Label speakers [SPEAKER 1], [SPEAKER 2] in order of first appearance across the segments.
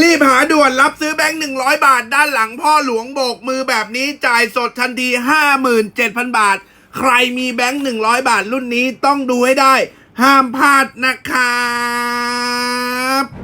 [SPEAKER 1] รีบหาด่วนรับซื้อแบงค์หนึ่งร้อยบาทด้านหลังพ่อหลวงโบกมือแบบนี้จ่ายสดทันทีห้าหมื่นเจ็ดพันบาท ใครมีแบงค์หนึ่งร้อยบาทรุ่นนี้ต้องดูให้ได้ ห้ามพลาดนะครับ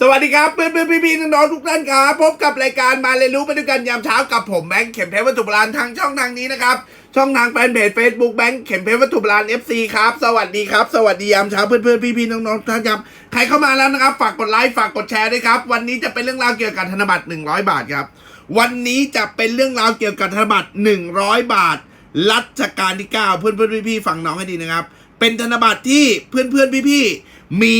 [SPEAKER 1] สวัสดีครับเพื่อนเพื่อนพี่พี่น้องๆทุกท่านครับพบกับรายการมาเรียนรู้ไปด้วยกันยามเช้ากับผมแบงค์เข็มเพชรวัตถุโบราณทางช่องทางนี้นะครับช่องทางแฟนเพจ Facebook แบงค์เข็มเพชรวัตถุโบราณ FC ครับสวัสดีครับสวัสดียามเช้าเพื่อนเพื่อนพี่พี่น้องๆทุกท่านครับใครเข้ามาแล้วนะครับฝากกดไลค์ฝากกดแชร์ด้วยครับวันนี้จะเป็นเรื่องราวเกี่ยวกับธนบัตร100 บาทครับวันนี้จะเป็นเรื่องราวเกี่ยวกับธนบัตร100 บาท รัชกาลที่ 9 เพื่อนเพื่อนพี่พี่ๆฟังน้องให้ดีนะครับเป็นธนบัตรที่เพื่อนเพื่อนพี่พี่ๆมี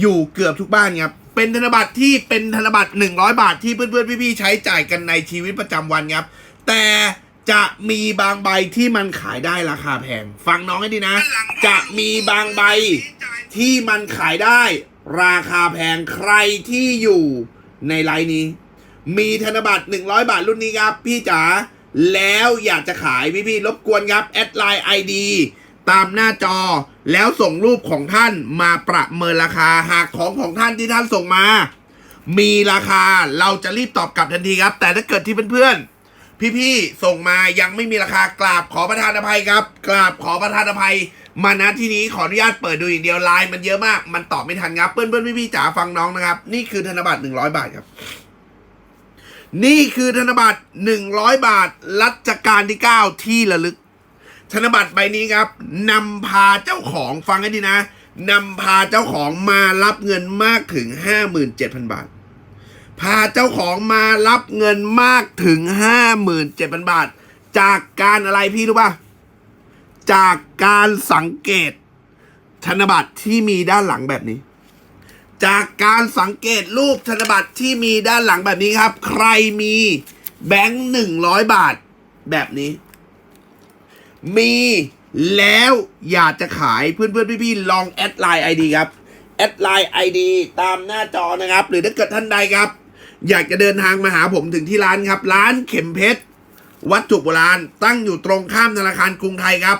[SPEAKER 1] อยู่เกือบทุกบ้านครับ เป็นธนบัตรที่เป็นธนบัตร 100 บาทที่เพื่อนเพื่อนพี่พี่ๆใช้จ่ายกันในชีวิตประจำวันครับ แต่จะมีบางใบที่มันขายได้ราคาแพง ฟังน้องให้ดีนะ จะมีบางใบที่มันขายได้ ราคาแพงใครที่อยู่ในไลน์นี้ มีธนบัตร 100 บาทรุ่นนี้ครับ พี่จ๋าแล้วอยากจะขายพี่ๆรบกวนครับแอดไลน์ ID ตามหน้าจอ แล้วส่งรูปของท่านมาประเมินราคาหากของของท่านที่ท่านส่งมา มีราคาเราจะรีบตอบกลับทันทีครับ แต่ถ้าเกิดที่เพื่อนๆพี่ๆส่งมายังไม่มีราคากราบขอประทานอภัยครับ กราบขอประทานอภัย มาณที่นี้ขออนุญาตเปิดดูอย่างเดียวไลน์มันเยอะมาก มันตอบไม่ทันครับเพื่อนๆพี่ๆจ๋าฟังน้องนะครับ นี่คือธนบัตร100บาทครับนี่คือธนบัตร100 บาท รัชกาลที่ 9 ที่ระลึก ธนบัตรใบนี้ครับนำพาเจ้าของฟังให้ดีนะนำพาเจ้าของมารับเงินมากถึง 57,000 บาท พาเจ้าของมารับเงินมากถึง 57,000 บาท จากการอะไรพี่รู้ป่ะ จากการสังเกตธนบัตรที่มีด้านหลังแบบนี้ จากการสังเกตรูปธนบัตรที่มีด้านหลังแบบนี้ครับ ใครมีแบงค์หนึ่งร้อยบาทแบบนี้ มีแล้วอยากจะขายเพื่อนเพื่อนพี่ๆลองแอดไลน์ไอดีครับแอดไลน์ไอดีตามหน้าจอนะครับ หรือถ้าเกิดท่านใดครับ อยากจะเดินทางมาหาผมถึงที่ร้านครับ ร้านเข็มเพชรวัตถุโบราณตั้งอยู่ตรงข้ามธนาคารกรุงไทยครับ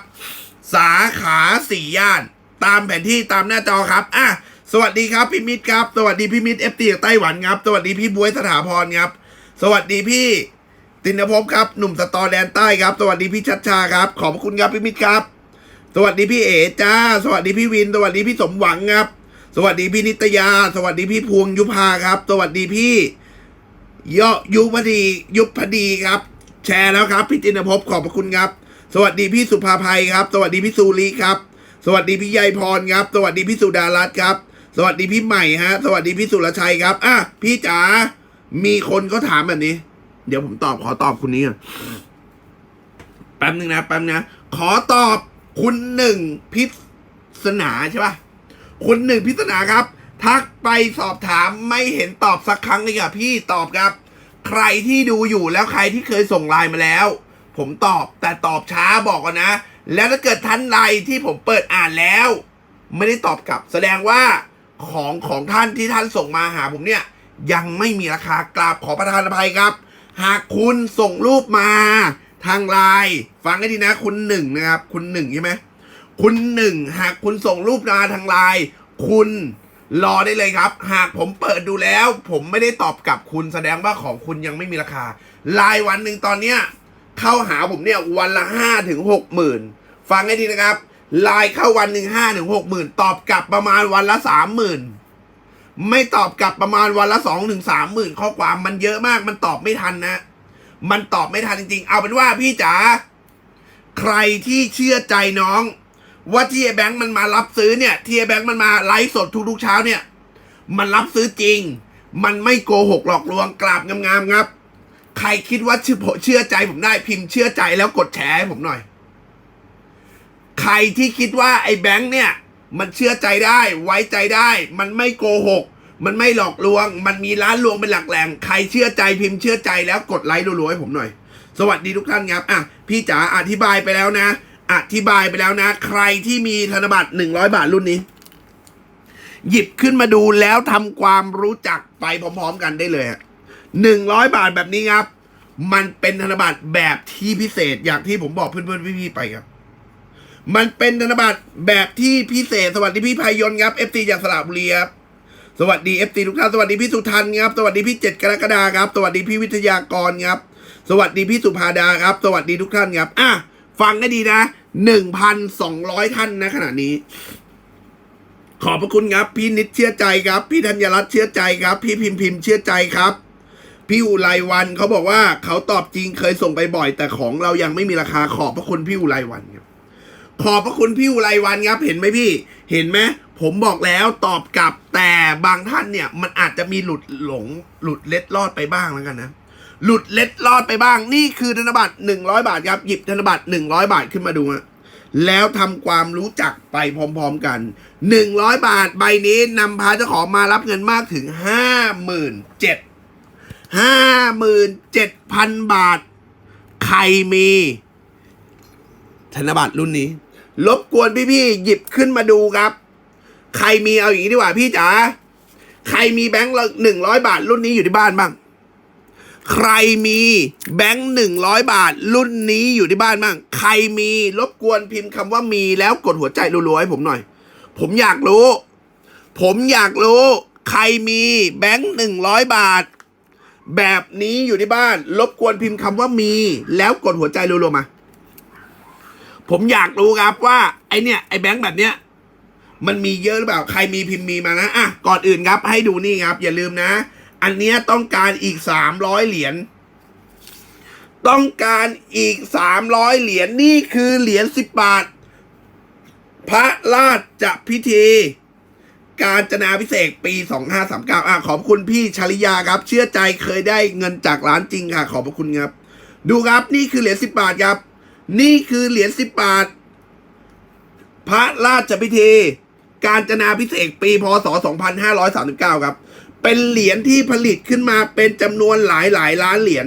[SPEAKER 1] สาขาสี่ย่าน ตามแผนที่ตามหน้าจอครับอะสวัสดีครับพี่มิตรครับ สวัสดีพี่มิตรเอฟตีจากไต้หวันครับ สวัสดีพี่บวยสถาพรครับ สวัสดีพี่ ตินภพครับ หนุ่มสตอแดนใต้ครับ สวัสดีพี่ชัดชาครับ ขอบคุณครับพี่มิตรครับ สวัสดีพี่เอ๋จ้า สวัสดีพี่วิน สวัสดีพี่สมหวังครับ สวัสดีพี่นิตยา สวัสดีพี่พวงยุพาครับ สวัสดีพี่ยอยุพดียุพดีครับ แชร์แล้วครับ พี่จินภพขอบคุณครับ สวัสดีพี่สุภาภัยครับ สวัสดีพี่สุริครับ สวัสดีพี่ใยพรครับ สวัสดีพี่สุดารัตน์ครับ สวัสดีพี่ใหม่ฮะ สวัสดีพี่สุรชัยครับ อะพี่จ๋า มีคนเขาถามแบบนี้ เดี๋ยวผมตอบขอตอบคุณนี้ก่อนแป๊บนึงนะแป๊บนะ ขอตอบคุณหนึ่งพิศนาใช่ปะคุณหนึ่งพิศนาครับ ทักไปสอบถามไม่เห็นตอบสักครั้งเลยค่ะพี่ตอบครับ ใครที่ดูอยู่แล้วใครที่เคยส่งไลน์มาแล้ว ผมตอบแต่ตอบช้าบอกก่อนนะ แล้วถ้าเกิดท่านใดที่ผมเปิดอ่านแล้ว ไม่ได้ตอบกลับ แสดงว่าของของท่านที่ท่านส่งมาหาผมเนี่ย ยังไม่มีราคากราบขอประทานอภัยครับ หากคุณส่งรูปมาทางไลน์ฟังให้ดีนะคุณหนึ่งนะครับ คุณหนึ่งใช่ไหมคุณหนึ่งหากคุณส่งรูปมาทางไลน์คุณรอได้เลยครับ หากผมเปิดดูแล้ว ผมไม่ได้ตอบกลับคุณแสดงว่าของคุณยังไม่มีราคารายวันหนึ่งตอนเนี้ยเข้าหาผมเนี่ยวันละห้าถึงหกหมื่นฟังให้ดีนะครับไลน์เข้าวันหนึ่งห้าถึงหกหมื่นตอบกลับประมาณวันละสามหมื่น ไม่ตอบกลับประมาณวันละสองถึงสามหมื่นข้อความมันเยอะมาก มันตอบไม่ทันนะ มันตอบไม่ทันจริง ๆ เอาเป็นว่าพี่จ๋าใครที่เชื่อใจน้อง ว่าที่ไอ้แบงค์มันมารับซื้อเนี่ยที่ไอ้แบงค์มันมาไลฟ์สดทุกๆเช้าเนี่ย มันรับซื้อจริง มันไม่โกหกหลอกลวงกราบงามๆครับ ใครคิดว่าเชื่อเชื่อใจผมได้พิมพ์เชื่อใจแล้วกดแชร์ให้ผมหน่อย ใครที่คิดว่าไอ้แบงค์เนี่ย มันเชื่อใจได้ไว้ใจได้ มันไม่โกหก มันไม่หลอกลวง มันมีร้านลวงเป็นหลักแหล่งใครเชื่อใจพิมพ์เชื่อใจแล้วกดไลค์รัวๆให้ผมหน่อย สวัสดีทุกท่านครับอะพี่จ๋าอธิบายไปแล้วนะ อธิบายไปแล้วนะ ใครที่มีธนบัตรหนึ่งร้อยบาทรุ่นนี้ หยิบขึ้นมาดูแล้วทำความรู้จักไปพร้อมๆกันได้เลยหนึ่งร้อยบาทแบบนี้ครับ มันเป็นธนบัตรแบบที่พิเศษอย่างที่ผมบอกเพื่อนๆพี่ๆไปครับ มันเป็นธนบัตรแบบที่พิเศษ สวัสดีพี่พายนครับเอฟซีจากสระบุรีครับสวัสดีเอฟซีทุกท่านสวัสดีพี่สุทันครับสวัสดีพี่เจ็ดกรกฎาครับ สวัสดีพี่วิทยากรครับ สวัสดีพี่สุภาดาครับ สวัสดีทุกท่านครับอะฟังให้ดีนะหนึ่งพันสองร้อยท่านนะขณะนี้ ขอบพระคุณครับ พี่นิดเชื่อใจครับ พี่ธัญรัตน์เชื่อใจครับ พี่พิมพิมเชื่อใจครับพี่อุไรวันเขาบอกว่าเขาตอบจริงเคยส่งไปบ่อย แต่ของเรายังไม่มีราคาขอบพระคุณพี่อุไรวันครับ ขอบพระคุณพี่อุไรวันครับ เห็นไหมพี่ เห็นไหมผมบอกแล้วตอบกลับแต่บางท่านเนี่ย มันอาจจะมีหลุดหลงหลุดเล็ดลอดไปบ้างแล้วกันนะ หลุดเล็ดลอดไปบ้าง นี่คือธนบัตรหนึ่งร้อยบาทครับ หยิบธนบัตรหนึ่งร้อยบาทขึ้นมาดูฮะแล้วทำความรู้จักไปพร้อมๆกันหนึ่งร้อยบาทใบนี้นำพาเจ้าของมารับเงินมากถึงห้าหมื่นเจ็ดห้าหมื่นเจ็ดพันบาท ใครมี ธนบัตรรุ่นนี้ รบกวนพี่ๆหยิบขึ้นมาดูครับ ใครมีเอาอย่างนี้ดีกว่าพี่จ๋าใครมีแบงค์ละหนึ่งร้อยบาทรุ่นนี้อยู่ที่บ้านบ้าง ใครมีแบงค์หนึ่งร้อยบาท รุ่นนี้อยู่ที่บ้านบ้าง ใครมีรบกวนพิมพ์คำว่ามีแล้วกดหัวใจรัวๆให้ผมหน่อย ผมอยากรู้ ผมอยากรู้ ใครมีแบงค์หนึ่งร้อยบาท แบบนี้อยู่ที่บ้าน รบกวนพิมพ์คำว่ามี แล้วกดหัวใจรัวๆมา ผมอยากรู้ครับว่าไอเนี่ยไอแบงค์แบบเนี้ยมันมีเยอะหรือเปล่า ใครมีพิมพ์มีมานะ อะ ก่อนอื่นครับ ให้ดูนี่ครับ อย่าลืมนะ อันเนี้ยต้องการอีกสามร้อยเหรียญ ต้องการอีกสามร้อยเหรียญ นี่คือเหรียญสิบบาท พระราชพิธี การจนาพิเศษปี2539อะ ขอบคุณพี่ชลิยาครับ เชื่อใจเคยได้เงินจากร้านจริงค่ะ ขอบพระคุณครับ ดูครับ นี่คือเหรียญสิบบาทครับ นี่คือเหรียญสิบบาท พระราชพิธี การจนาพิเศษปีพศ 2539 ครับ เป็นเหรียญที่ผลิตขึ้นมาเป็นจำนวนหลายหลายล้านเหรียญ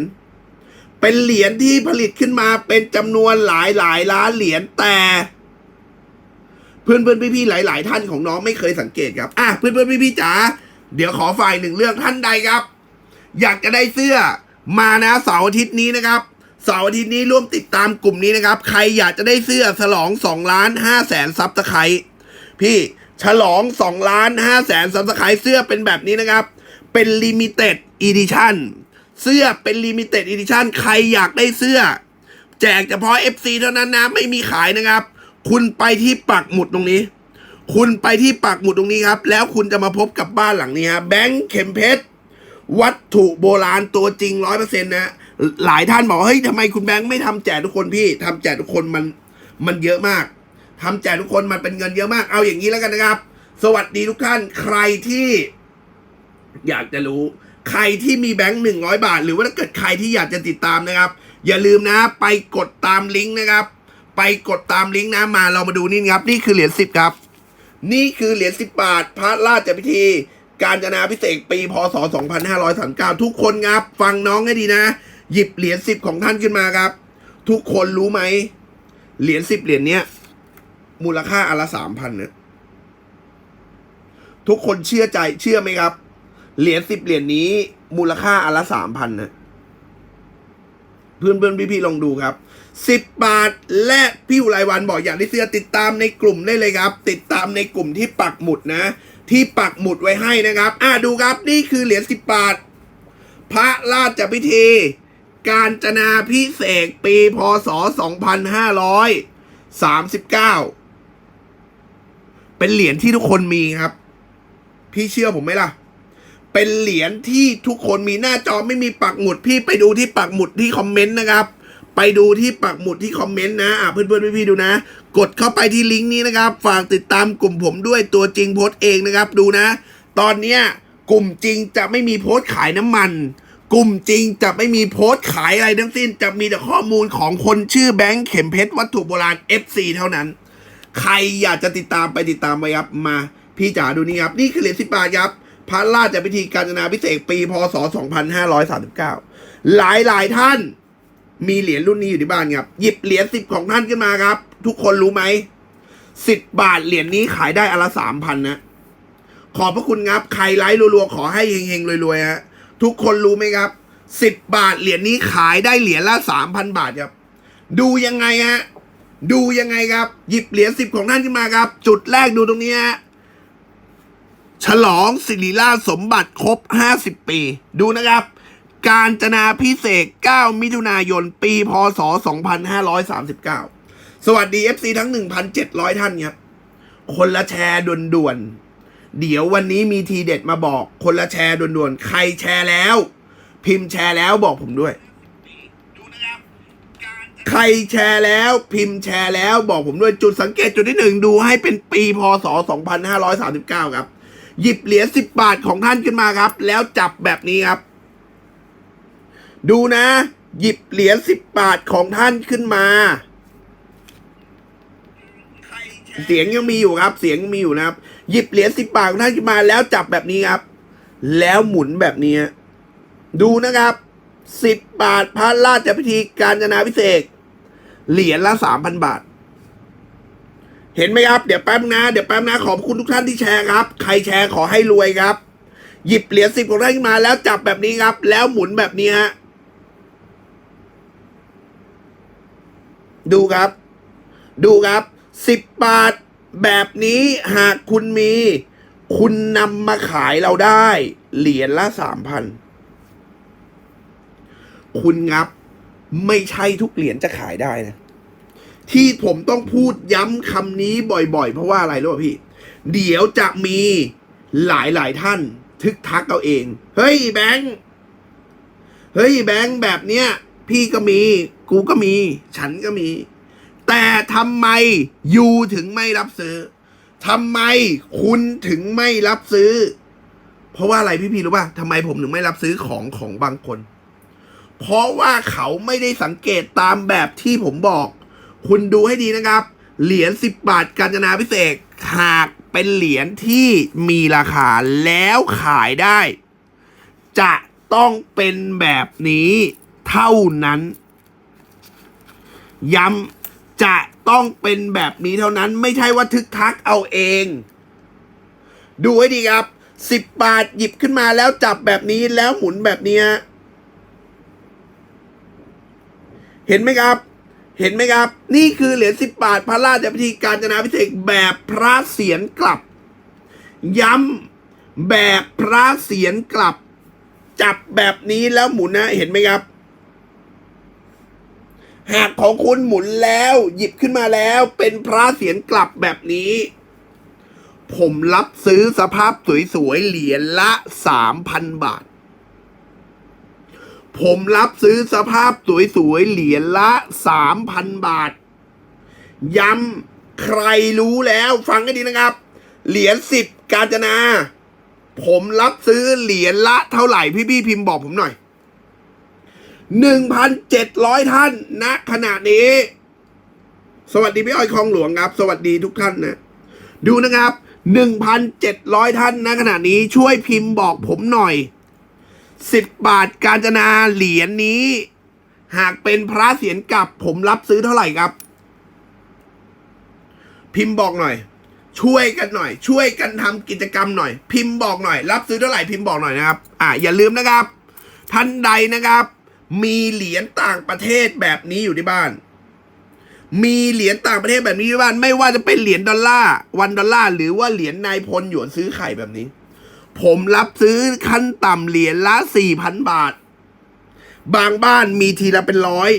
[SPEAKER 1] เป็นเหรียญที่ผลิตขึ้นมาเป็นจำนวนหลายหลายล้านเหรียญแต่ เพื่อนเพื่อนพี่ๆหลาย ๆ ท่านของน้องไม่เคยสังเกตครับอะเพื่อนเพื่อนพี่ๆจ๋าเดี๋ยวขอฝ่ายหนึ่งเรื่องท่านใดครับ อยากจะได้เสื้อมานะเสาร์อาทิตย์นี้นะครับ เสาร์อาทิตย์นี้ร่วมติดตามกลุ่มนี้นะครับ ใครอยากจะได้เสื้อฉลอง2ล้าน5แสนซับสไครต์พี่ฉลอง2ล้าน5แสนซับสไครต์เสื้อเป็นแบบนี้นะครับ เป็นลิมิเต็ดอีดิชั่นเสื้อเป็นลิมิเต็ดอีดิชั่นใครอยากได้เสื้อ แจกเฉพาะ FC เท่านั้นนะ ไม่มีขายนะครับ คุณไปที่ปักหมุดตรงนี้ คุณไปที่ปักหมุดตรงนี้ครับ แล้วคุณจะมาพบกับบ้านหลังนี้ฮะแบงค์เข็มเพชรวัตถุโบราณตัวจริงร้อยเปอร์เซ็นต์นะ หลายท่านบอกเฮ้ยทำไมคุณแบงค์ไม่ทำแจกทุกคนพี่ทำแจกทุกคนมันมันเยอะมากทำแจกทุกคนมันเป็นเงินเยอะมาก เอาอย่างนี้แล้วกันนะครับ สวัสดีทุกท่านใครที่ อยากจะรู้ ใครที่มีแบงค์หนึ่งร้อยบาท หรือว่าถ้าเกิดใครที่อยากจะติดตามนะครับ อย่าลืมนะ ไปกดตามลิงก์นะครับ ไปกดตามลิงก์นะมาเรามาดูนี่ครับ นี่คือเหรียญสิบครับ นี่คือเหรียญสิบบาท พระราชพิธีการจนาพิเศษปีพศ2539 ทุกคนครับ ฟังน้องให้ดีนะ หยิบเหรียญสิบของท่านขึ้นมาครับ ทุกคนรู้ไหมเหรียญสิบเหรียญเนี้ย มูลค่าอนละสามพันเนะทุกคนเชื่อใจเชื่อไหมครับ เหรียญสิบเหรียญนี้ มูลค่าอนละสามพันนะเพื่อนเพื่อนพี่พี่ๆลองดูครับสิบบาทและพี่อุไรวันบอกอยากได้เสื้อติดตามในกลุ่มได้เลยครับ ติดตามในกลุ่มที่ปักหมุดนะ ที่ปักหมุดไว้ให้นะครับ อ่าดูครับนี่คือเหรียญสิบบาท พระราชพิธี การจนาพิเศษปีพศ 2539 เป็นเหรียญที่ทุกคนมีครับ พี่เชื่อผมไหมล่ะ เป็นเหรียญที่ทุกคนมีหน้าจอไม่มีปักหมุด พี่ไปดูที่ปักหมุดที่คอมเมนต์นะครับ ไปดูที่ปักหมุดที่คอมเมนต์นะอะเพื่อนๆพี่ๆดูนะ กดเข้าไปที่ลิงก์นี้นะครับ ฝากติดตามกลุ่มผมด้วยตัวจริงโพสต์เองนะครับ ดูนะ ตอนเนี้ยกลุ่มจริงจะไม่มีโพสต์ขายน้ำมัน กลุ่มจริงจะไม่มีโพสต์ขายอะไรทั้งสิ้น จะมีแต่ข้อมูลของคนชื่อแบงค์เข็มเพชรวัตถุโบราณ FC เท่านั้น ใครอยากจะติดตามไปติดตามไปครับมา พี่จ๋าดูนี่ครับ นี่คือเหรียญสิบบาทครับ พระราชพิธีการจนาพิเศษปีพศ 2539 หลายหลายท่าน มีเหรียญรุ่นนี้อยู่ที่บ้านครับ หยิบเหรียญสิบของท่านขึ้นมาครับ ทุกคนรู้ไหมสิบบาทเหรียญนี้ขายได้อละสามพันนะ ขอบพระคุณครับ ใครไลฟ์รัวๆขอให้เฮงๆรวยๆฮะ ทุกคนรู้ไหมครับสิบบาทเหรียญนี้ขายได้เหรียญละสามพันบาทครับ ดูยังไงฮะดูยังไงครับ หยิบเหรียญสิบของท่านขึ้นมาครับ จุดแรกดูตรงนี้ฮะฉลองศิริราชสมบัติครบ50ปี ดูนะครับ การจนาพิเศษก9มิถุนายน ปีพศ2539สวัสดี FC ทั้ง1,700ท่านครับ คนละแชร์ด่วนๆ เดี๋ยววันนี้มีทีเด็ดมาบอกคนละแชร์ด่วนๆ ใครแชร์แล้ว พิมพ์แชร์แล้วบอกผมด้วย ใครแชร์แล้วพิมพ์แชร์แล้วบอกผมด้วยจุดสังเกตจุดที่หนึ่งดูให้เป็นปีพศ 2539 ครับ หยิบเหรียญ10 บาทของท่านขึ้นมาครับ แล้วจับแบบนี้ครับ ดูนะ หยิบเหรียญ10 บาทของท่านขึ้นมา เสียงยังมีอยู่ครับ เสียงยังมีอยู่นะครับ หยิบเหรียญ10บบาทของท่านขึ้นมาแล้วจับแบบนี้ครับ แล้วหมุนแบบนี้ ดูนะครับสิบบาทพระราชพิธีการจนาพิเศษเหรียญละสามพันบาท เห็นไหมครับ เดี๋ยวแป๊บนะ เดี๋ยวแป๊บนะ ขอบคุณทุกท่านที่แชร์ครับ ใครแชร์ขอให้รวยครับ หยิบเหรียญสิบของท่านขึ้นมาแล้วจับแบบนี้ครับ แล้วหมุนแบบนี้ฮะดูครับ ดูครับ สิบบาท แบบนี้หากคุณมี คุณนำมาขายเราได้ เหรียญละสามพันคุณงับไม่ใช่ทุกเหรียญจะขายได้นะ ที่ผมต้องพูดย้ำคำนี้บ่อยๆ เพราะว่าอะไรรู้ป่ะพี่ เดี๋ยวจะมีหลายๆท่าน ทึกทักเอาเอง เฮ้ยแบงค์เฮ้ยแบงค์แบบเนี้ย พี่ก็มี กูก็มี ฉันก็มี แต่ทำไมยูถึงไม่รับซื้อทำไมคุณถึงไม่รับซื้อ เพราะว่าอะไรพี่พีรู้ป่ะทำไมผมถึงไม่รับซื้อของของบางคน เพราะว่าเขาไม่ได้สังเกตตามแบบที่ผมบอก คุณดูให้ดีนะครับ เหรียญสิบบาทกาญจนาพิเศษหากเป็นเหรียญที่มีราคาแล้วขายได้ จะต้องเป็นแบบนี้เท่านั้น ย้ำ จะต้องเป็นแบบนี้เท่านั้นไม่ใช่ว่าทึกทักเอาเอง ดูให้ดีครับสิบบาทหยิบขึ้นมาแล้วจับแบบนี้แล้วหมุนแบบนี้ เห็นไหมครับ เห็นไหมครับ นี่คือเหรียญสิบบาทพระราชพิธีการจนาพิเศษแบบพระเสียรกลับ ย้ำแบบพระเสียรกลับ จับแบบนี้แล้วหมุนนะ เห็นไหมครับ หากของคุณหมุนแล้ว หยิบขึ้นมาแล้ว เป็นพระเสียรกลับแบบนี้ ผมรับซื้อสภาพสวยๆเหรียญละสามพันบาท ผมรับซื้อสภาพสวยๆเหรียญละสามพันบาท ย้ำใครรู้แล้วฟังให้ดีนะครับ เหรียญสิบกาญจนา ผมรับซื้อเหรียญละเท่าไหร่พี่พี่พิมพ์บอกผมหน่อย หนึ่งพันเจ็ดร้อยท่านณขณะนี้ สวัสดีพี่อ้อยคลองหลวงครับ สวัสดีทุกท่านนะ ดูนะครับหนึ่งพันเจ็ดร้อยท่านณขณะนี้ช่วยพิมพ์บอกผมหน่อยสิบบาทการจนาเหรียญนี้ หากเป็นพระเสียรกลับผมรับซื้อเท่าไหร่ครับ พิมพ์บอกหน่อย ช่วยกันหน่อย ช่วยกันทำกิจกรรมหน่อย พิมพ์บอกหน่อย รับซื้อเท่าไหร่พิมพ์บอกหน่อยนะครับ อ่าอย่าลืมนะครับ ท่านใดนะครับ มีเหรียญต่างประเทศแบบนี้อยู่ที่บ้าน มีเหรียญต่างประเทศแบบนี้ที่บ้าน ไม่ว่าจะเป็นเหรียญดอลลาร์วันดอลลาร์หรือว่าเหรียญนายพลหยวนซื้อไข่แบบนี้ ผมรับซื้อขั้นต่ำเหรียญละสี่พันบาท บางบ้านมีทีละเป็นร้อย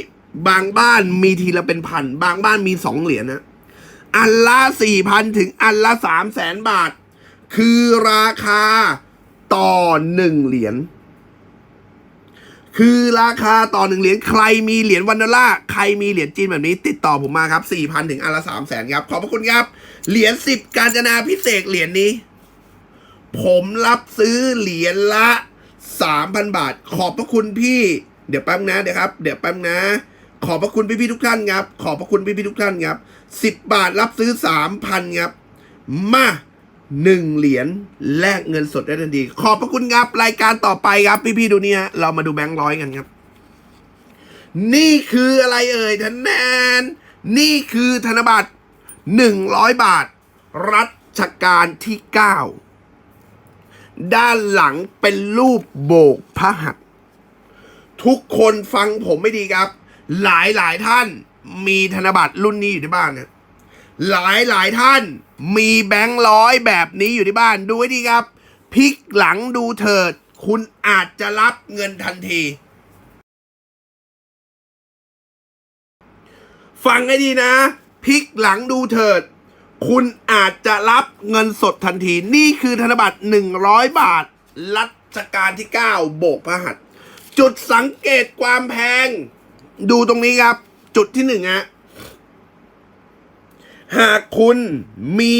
[SPEAKER 1] บางบ้านมีทีละเป็นพัน บางบ้านมีสองเหรียญนะ อันละสี่พันถึงอันละสามแสนบาท คือราคาต่อหนึ่งเหรียญ คือราคาต่อหนึ่งเหรียญใครมีเหรียญวันดอลลาร์ใครมีเหรียญจีนแบบนี้ติดต่อผมมาครับสี่พันถึงอันละสามแสนครับ ขอบพระคุณครับ เหรียญสิบการจนาพิเศษเหรียญนี้ ผมรับซื้อเหรียญละสามพันบาท ขอบพระคุณพี่ เดี๋ยวแป๊บนะเดี๋ยวครับ เดี๋ยวแป๊บนะ ขอบพระคุณพี่ๆทุกท่านครับ ขอบพระคุณพี่ๆทุกท่านครับสิบบาทรับซื้อสามพันครับ มา หนึ่งเหรียญแลกเงินสดได้ทันที ขอบพระคุณครับรายการต่อไปครับ พี่ๆดูนี่ฮะเรามาดูแบงค์ร้อยกันครับ นี่คืออะไรเอ่ยท่านแนนนี่คือธนบัตรหนึ่งร้อยบาท รัชกาลที่เก้าด้านหลังเป็นรูปโบกพระหัตถ์ทุกคนฟังผมไม่ดีครับ หลายหลายท่านมีธนบัตรรุ่นนี้อยู่ที่บ้านเนี่ย หลายหลายท่านมีแบงค์ร้อยแบบนี้อยู่ที่บ้านดูให้ดีครับพลิกหลังดูเถิด คุณอาจจะรับเงินทันที ฟังให้ดีนะพลิกหลังดูเถิด คุณอาจจะรับเงินสดทันที นี่คือธนบัตร 100 บาท รัชกาลที่ 9 โบกพระหัตจุดสังเกตความแพง ดูตรงนี้ครับ จุดที่หนึ่งฮะ หากคุณมี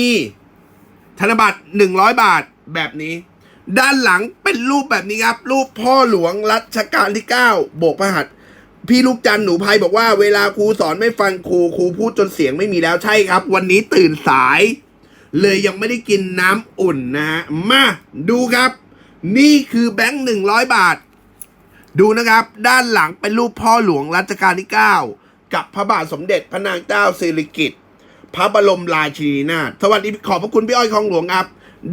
[SPEAKER 1] ธนบัตร100 บาทแบบนี้ ด้านหลังเป็นรูปแบบนี้ครับ รูปพ่อหลวงรัชกาลที่ 9 โบกพระหัตถ์พี่ลูกจันหนูภัยบอกว่าเวลาครูสอนไม่ฟังครูครูพูดจนเสียงไม่มีแล้วใช่ครับ วันนี้ตื่นสาย เลยยังไม่ได้กินน้ำอุ่นนะฮะมาดูครับ นี่คือแบงค์หนึ่งร้อยบาท ดูนะครับ ด้านหลังเป็นรูปพ่อหลวงรัชกาลที่ 9 กับพระบาทสมเด็จพระนางเจ้าสิริกิติ์ พระบรมราชินีนาถสวัสดีขอบพระคุณพี่อ้อยคลองหลวงครับ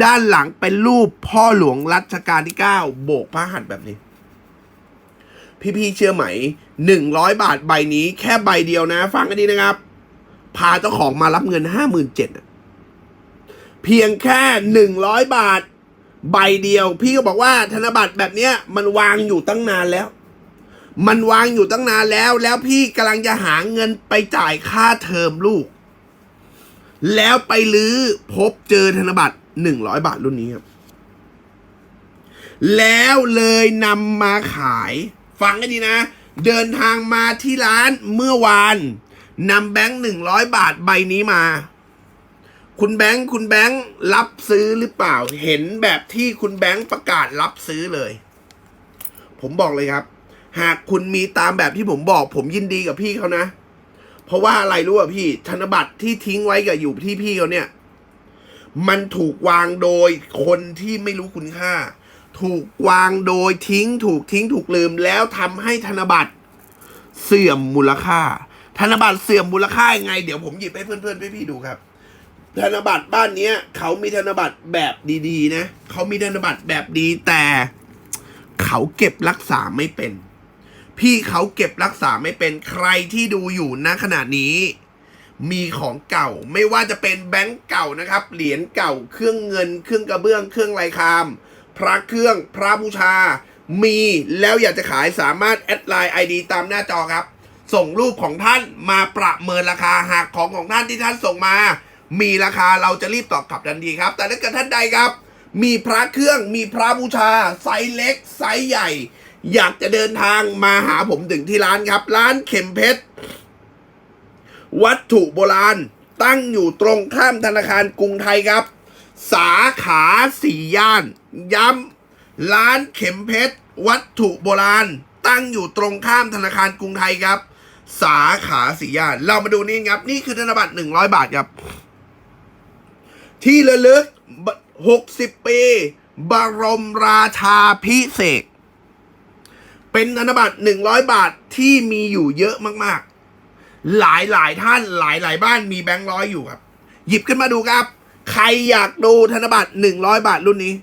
[SPEAKER 1] ด้านหลังเป็นรูปพ่อหลวงรัชกาลที่ 9 โบกพระหัตถ์แบบนี้ พี่ๆเชื่อไหมหนึ่งร้อยบาทใบนี้แค่ใบเดียวนะ ฟังกันดีนะครับ พาเจ้าของมารับเงินห้าหมื่นเจ็ดเพียงแค่หนึ่งร้อยบาทใบเดียว พี่ก็บอกว่าธนบัตรแบบเนี้ยมันวางอยู่ตั้งนานแล้ว มันวางอยู่ตั้งนานแล้ว แล้วพี่กำลังจะหาเงินไปจ่ายค่าเทอมลูก แล้วไปลื้อพบเจอธนบัตรหนึ่งร้อยบาทรุ่นนี้ครับ แล้วเลยนำมาขาย ฟังให้ดีนะ เดินทางมาที่ร้านเมื่อวานนำแบงค์หนึ่งร้อยบาทใบนี้มา คุณแบงค์คุณแบงค์รับซื้อหรือเปล่า เห็นแบบที่คุณแบงค์ประกาศรับซื้อเลย ผมบอกเลยครับ หากคุณมีตามแบบที่ผมบอก ผมยินดีกับพี่เขานะ เพราะว่าอะไรรู้อะพี่ธนบัตรที่ทิ้งไว้กับอยู่ที่พี่เขาเนี่ย มันถูกวางโดยคนที่ไม่รู้คุณค่า ถูกวางโดยทิ้ง ถูกทิ้งถูกลืมแล้วทำให้ธนบัตรเสื่อมมูลค่า ธนบัตรเสื่อมมูลค่ายังไง เดี๋ยวผมหยิบให้เพื่อนๆพี่ๆดูครับ ธนบัตรบ้านเนี้ยเขามีธนบัตรแบบดีๆ นะเขามีธนบัตรแบบดีแต่ เขาเก็บรักษาไม่เป็น พี่เขาเก็บรักษาไม่เป็นใครที่ดูอยู่ณขณะนี้ มีของเก่าไม่ว่าจะเป็นแบงก์เก่านะครับ เหรียญเก่าเครื่องเงิน เครื่องกระเบื้องเครื่องลายคาม พระเครื่องพระบูชา มีแล้วอยากจะขายสามารถแอดไลน์ไอดีตามหน้าจอครับ ส่งรูปของท่านมาประเมินราคาหากของของท่านที่ท่านส่งมา มีราคาเราจะรีบตอบกลับทันทีครับ แต่ถ้าเกิดท่านใดครับ มีพระเครื่องมีพระบูชาไซส์เล็กไซส์ใหญ่ อยากจะเดินทางมาหาผมถึงที่ร้านครับ ร้านเข็มเพชร วัตถุโบราณ ตั้งอยู่ตรงข้ามธนาคารกรุงไทยครับ สาขาสี่ย่าน ย้ำร้านเข็มเพชร วัตถุโบราณ ตั้งอยู่ตรงข้ามธนาคารกรุงไทยครับ สาขาสี่ย่าน เรามาดูนี่ครับ นี่คือธนบัตรหนึ่งร้อยบาทครับ ที่ระลึกหกสิบปี บรมราชาพิเศษ เป็นธนบัตรหนึ่งร้อยบาทที่มีอยู่เยอะมากๆ หลายหลายท่านหลายหลายบ้านมีแบงค์ร้อยอยู่ครับ หยิบขึ้นมาดูครับ ใครอยากดูธนบัตรหนึ่งร้อยบาทรุ่นนี้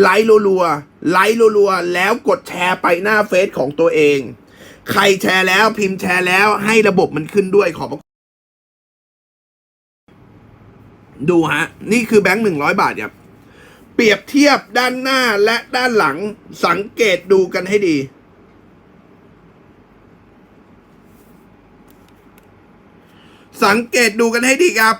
[SPEAKER 1] ไลค์รัวๆไลค์รัวๆแล้วกดแชร์ไปหน้าเฟซของตัวเอง ใครแชร์แล้วพิมพ์แชร์แล้วให้ระบบมันขึ้นด้วยขอบคุณดูฮะ นี่คือแบงค์หนึ่งร้อยบาทครับเปรียบเทียบด้านหน้าและด้านหลังสังเกตดูกันให้ดี สังเกตดูกันให้ดีครับ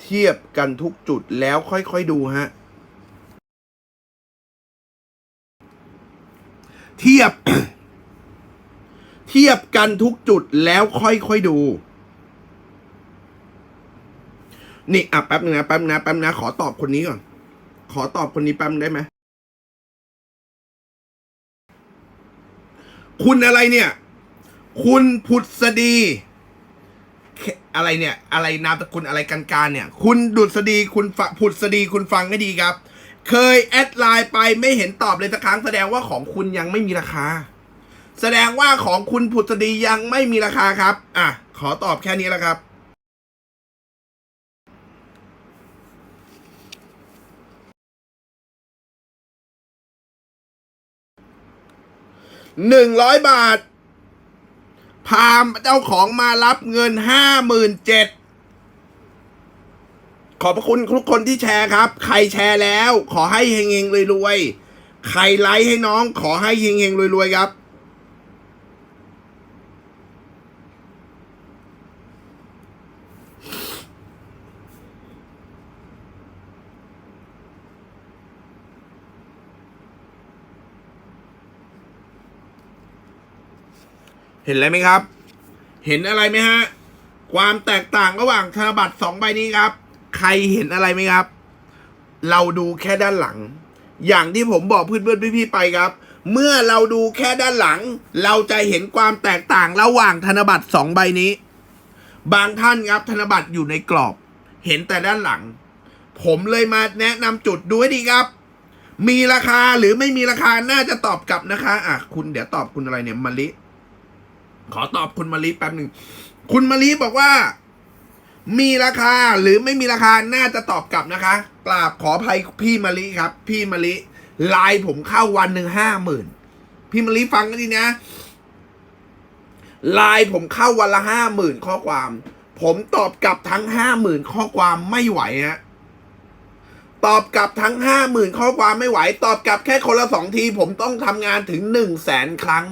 [SPEAKER 1] เทียบกันทุกจุดแล้วค่อยๆดูฮะ เทียบ เทียบกันทุกจุดแล้วค่อยๆดู นี่อะแป๊บนึงนะแป๊บนึงนะแป๊บนึงนะขอตอบคนนี้ก่อน ขอตอบคนนี้แป๊บได้ไหม คุณอะไรเนี่ย คุณผุดสดีอะไรเนี่ยอะไรนามตะคุณอะไรกันการเนี่ย คุณดุษฎีคุณฝผุดสดีคุณฟังให้ดีครับ เคยแอดไลน์ไปไม่เห็นตอบเลยสักครั้งแสดงว่าของคุณยังไม่มีราคา แสดงว่าของคุณผุดสดียังไม่มีราคาครับ อะ ขอตอบแค่นี้แล้วครับ หนึ่งร้อยบาท พามเจ้าของมารับเงินห้าหมื่นเจ็ดขอบพระคุณทุกคนที่แชร์ครับ ใครแชร์แล้ว ขอให้เฮงเฮงรวยรวยใครไลค์ให้น้องขอให้เฮงเฮงรวยรวยครับ เห็นอะไรไหมครับ เห็นอะไรไหมฮะ ความแตกต่างระหว่างธนบัตรสองใบนี้ครับ ใครเห็นอะไรไหมครับ เราดูแค่ด้านหลัง อย่างที่ผมบอกเพื่อนๆพี่ๆไปครับ เมื่อเราดูแค่ด้านหลัง เราจะเห็นความแตกต่างระหว่างธนบัตรสองใบนี้ บางท่านครับธนบัตรอยู่ในกรอบ เห็นแต่ด้านหลัง ผมเลยมาแนะนำจุดดูให้ดีครับมีราคาหรือไม่มีราคาน่าจะตอบกลับนะคะ อะ คุณเดี๋ยวตอบคุณอะไรเนี่ยมะลิ ขอตอบคุณมารีแป๊บหนึ่ง คุณมารีบอกว่า มีราคาหรือไม่มีราคา น่าจะตอบกลับนะคะกราบขออภัยพี่มารีครับ พี่มารีไลน์ผมเข้าวันหนึ่งห้าหมื่นพี่มารีฟังกันดีนะไลน์ผมเข้าวันละห้าหมื่นข้อความ ผมตอบกลับทั้งห้าหมื่นข้อความไม่ไหวฮะตอบกลับทั้งห้าหมื่นข้อความไม่ไหว ตอบกลับแค่คนละสองที ผมต้องทำงานถึงหนึ่งแสนครั้ง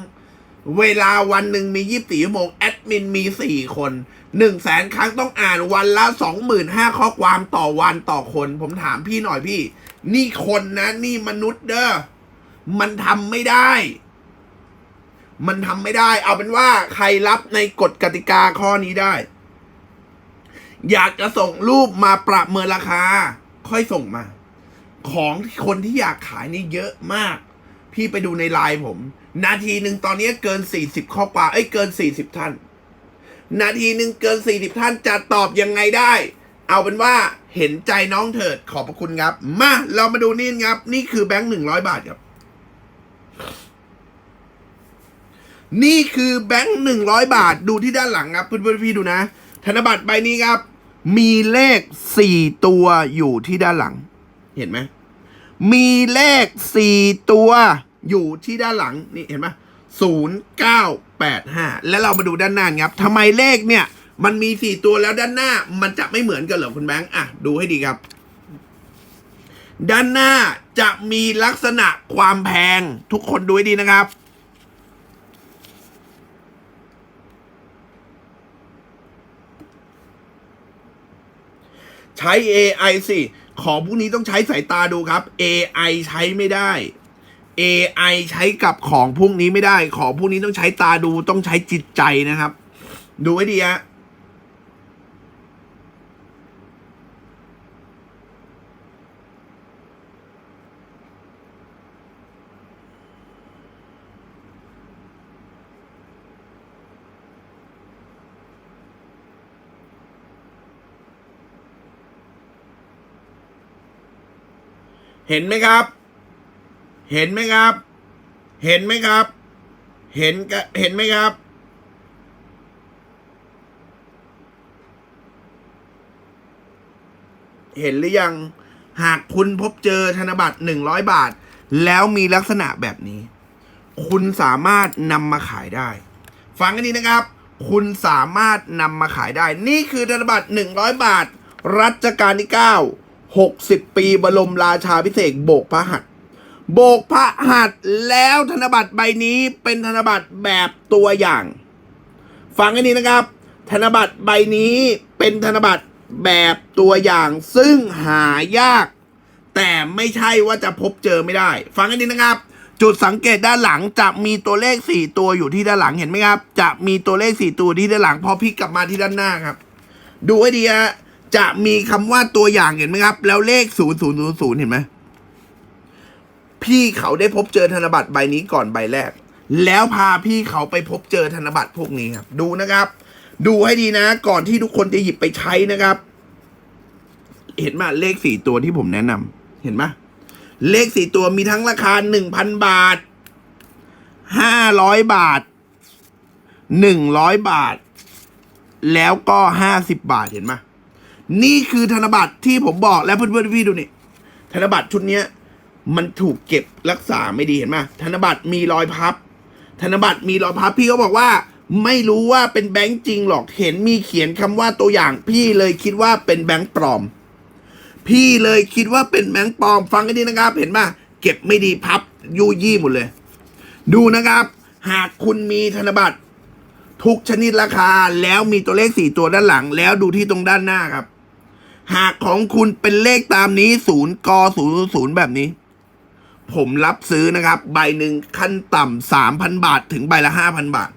[SPEAKER 1] เวลาวันหนึ่งมียี่สี่ชั่วโมง แอดมินมีสี่คนหนึ่งแสนครั้งต้องอ่านวันละสองหมื่นห้าข้อความต่อวันต่อคน ผมถามพี่หน่อยพี่ นี่คนนะ นี่มนุษย์เด้อมันทำไม่ได้ มันทำไม่ได้ เอาเป็นว่าใครรับในกฎกติกาข้อนี้ได้ อยากจะส่งรูปมาประเมินราคา ค่อยส่งมา ของคนที่อยากขายนี่เยอะมาก พี่ไปดูในไลน์ผม นาทีหนึ่งตอนนี้เกิน40ข้อความเอ้ยเกิน40ท่าน นาทีหนึ่งเกิน40ท่านจะตอบยังไงได้ เอาเป็นว่าเห็นใจน้องเถิดขอบพระคุณครับ มาเรามาดูนี่ครับ นี่คือแบงค์หนึ่งร้อยบาทครับ นี่คือแบงค์หนึ่งร้อยบาทดูที่ด้านหลังครับเพื่อนๆพี่ดูนะ ธนบัตรใบนี้ครับ มีเลขสี่ตัวอยู่ที่ด้านหลัง เห็นไหม มีเลขสี่ตัวอยู่ที่ด้านหลังนี่เห็นไหมศูนย์เก้าแปดห้าแล้วเรามาดูด้านหน้าครับทำไมเลขเนี่ย มันมีสี่ตัวแล้วด้านหน้า มันจะไม่เหมือนกันเหรอคุณแบงค์อะดูให้ดีครับ ด้านหน้าจะมีลักษณะความแพงทุกคนดูให้ดีนะครับใช้ AI สิ ของพวกนี้ต้องใช้สายตาดูครับ AI ใช้ไม่ได้ AI ใช้กับของพวกนี้ไม่ได้ ของพวกนี้ต้องใช้ตาดูต้องใช้จิตใจนะครับ ดูให้ดีฮะ เห็นไหมครับ เห็นไหมครับ เห็นไหมครับ เห็นกเห็นไหมครับ เห็นหรือยัง หากคุณพบเจอธนบัตรหนึ่งร้อยบาท แล้วมีลักษณะแบบนี้ คุณสามารถนำมาขายได้ ฟังกันดีนะครับ คุณสามารถนำมาขายได้ นี่คือธนบัตรหนึ่งร้อยบาท รัชกาลที่เก้า หกสิบปีบรมราชาพิเศษโบกพระหัตถ์โบกพระหัตถ์แล้วธนบัตรใบนี้เป็นธนบัตรแบบตัวอย่าง ฟังให้ดีนะครับ ธนบัตรใบนี้เป็นธนบัตรแบบตัวอย่าง ซึ่งหายาก แต่ไม่ใช่ว่าจะพบเจอไม่ได้ ฟังให้ดีนะครับ จุดสังเกตด้านหลังจะมีตัวเลข 4 ตัวอยู่ที่ด้านหลังเห็นไหมครับ จะมีตัวเลข 4 ตัวที่ด้านหลังพอพลิกกลับมาที่ด้านหน้าครับ ดูให้ดีฮะ จะมีคำว่าตัวอย่างเห็นไหมครับ แล้วเลข 0000 เห็นไหม พี่เขาได้พบเจอธนบัตรใบนี้ก่อนใบแรก แล้วพาพี่เขาไปพบเจอธนบัตรพวกนี้ครับ ดูนะครับ ดูให้ดีนะ ก่อนที่ทุกคนจะหยิบไปใช้นะครับ เห็นไหมเลขสี่ตัวที่ผมแนะนำเห็นไหมเลขสี่ตัวมีทั้งราคาหนึ่งพันบาทห้าร้อยบาทหนึ่งร้อยบาท แล้วก็ห้าสิบบาทเห็นไหม นี่คือธนบัตรที่ผมบอกแล้วเพื่อนๆพี่ดูนี่ธนบัตรชุดเนี้ย มันถูกเก็บรักษาไม่ดีเห็นไหมธนบัตรมีรอยพับ ธนบัตรมีรอยพับพี่เขาบอกว่า ไม่รู้ว่าเป็นแบงค์จริงหรอกเห็นมีเขียนคำว่าตัวอย่าง พี่เลยคิดว่าเป็นแบงค์ปลอม พี่เลยคิดว่าเป็นแบงค์ปลอมฟังกันดีนะครับ เห็นป่ะเก็บไม่ดีพับยูยี่หมดเลย ดูนะครับ หากคุณมีธนบัตรทุกชนิดราคาแล้วมีตัวเลขสี่ตัวด้านหลัง แล้วดูที่ตรงด้านหน้าครับ หากของคุณเป็นเลขตามนี้ศูนย์กศูนย์ศูนย์แบบนี้ ผมรับซื้อนะครับ ใบหนึ่งขั้นต่ำสามพันบาทถึงใบละห้าพันบาท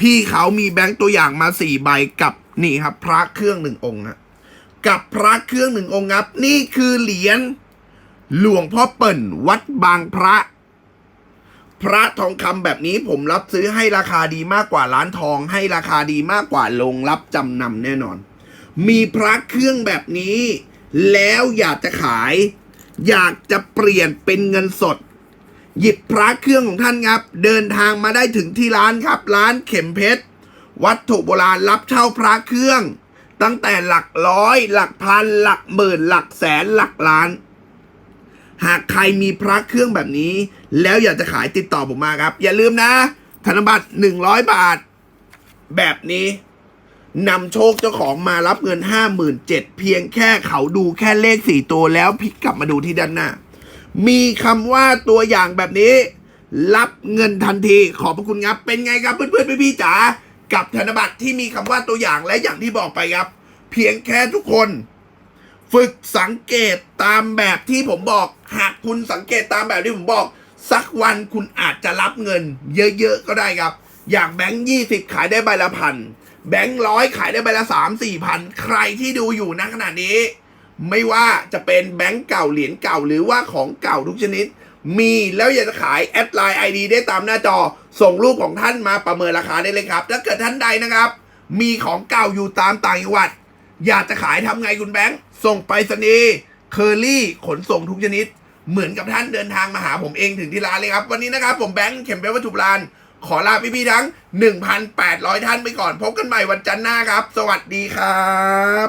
[SPEAKER 1] พี่เขามีแบงค์ตัวอย่างมาสี่ใบกับนี่ครับ พระเครื่องหนึ่งองค์นะกับพระเครื่องหนึ่งองค์ครับ นี่คือเหรียญหลวงพ่อเปิ่นวัดบางพระ พระทองคำแบบนี้ผมรับซื้อให้ราคาดีมากกว่าร้านทองให้ราคาดีมากกว่าโรงรับจำนำแน่นอน มีพระเครื่องแบบนี้ แล้วอยากจะขาย อยากจะเปลี่ยนเป็นเงินสด หยิบพระเครื่องของท่านครับ เดินทางมาได้ถึงที่ร้านครับ ร้านเข็มเพชรวัตถุโบราณรับเช่าพระเครื่อง ตั้งแต่หลักร้อย หลักพัน หลักหมื่น หลักแสนหลักล้าน หากใครมีพระเครื่องแบบนี้ แล้วอยากจะขายติดต่อผมมาครับ อย่าลืมนะ ธนบัตร100 บาท แบบนี้ นำโชคเจ้าของมารับเงินห้าหมื่นเจ็ดเพียงแค่เขาดูแค่เลขสี่ตัวแล้วพลิกกลับมาดูที่ด้านหน้า มีคำว่าตัวอย่างแบบนี้ รับเงินทันทีขอบพระคุณครับ เป็นไงครับเพื่อนๆพี่ๆจ๋ากับธนบัตรที่มีคำว่าตัวอย่างและอย่างที่บอกไปครับ เพียงแค่ทุกคน ฝึกสังเกตตามแบบที่ผมบอก หากคุณสังเกตตามแบบที่ผมบอก สักวันคุณอาจจะรับเงิน เยอะๆก็ได้ครับ อย่างแบงค์ยี่สิบขายได้ใบละพัน แบงค์ร้อยขายได้ใบละสามสี่พันใครที่ดูอยู่ณขณะนี้ ไม่ว่าจะเป็นแบงค์เก่าเหรียญเก่าหรือว่าของเก่าทุกชนิด มีแล้วอยากจะขายแอดไลน์ไอดีได้ตามหน้าจอ ส่งรูปของท่านมาประเมินราคาได้เลยครับ ถ้าเกิดท่านใดนะครับ มีของเก่าอยู่ตามต่างจังหวัด อยากจะขายทำไงคุณแบงค์ส่งไปรษณีเคอรี่ขนส่งทุกชนิด เหมือนกับท่านเดินทางมาหาผมเองถึงที่ร้านเลยครับ วันนี้นะครับผมแบงค์เข็มเปวัตถุโบราณ ขอลาพี่ๆทั้ง 1,800 ท่านไปก่อน พบกันใหม่วันจันทร์หน้าครับ สวัสดีครับ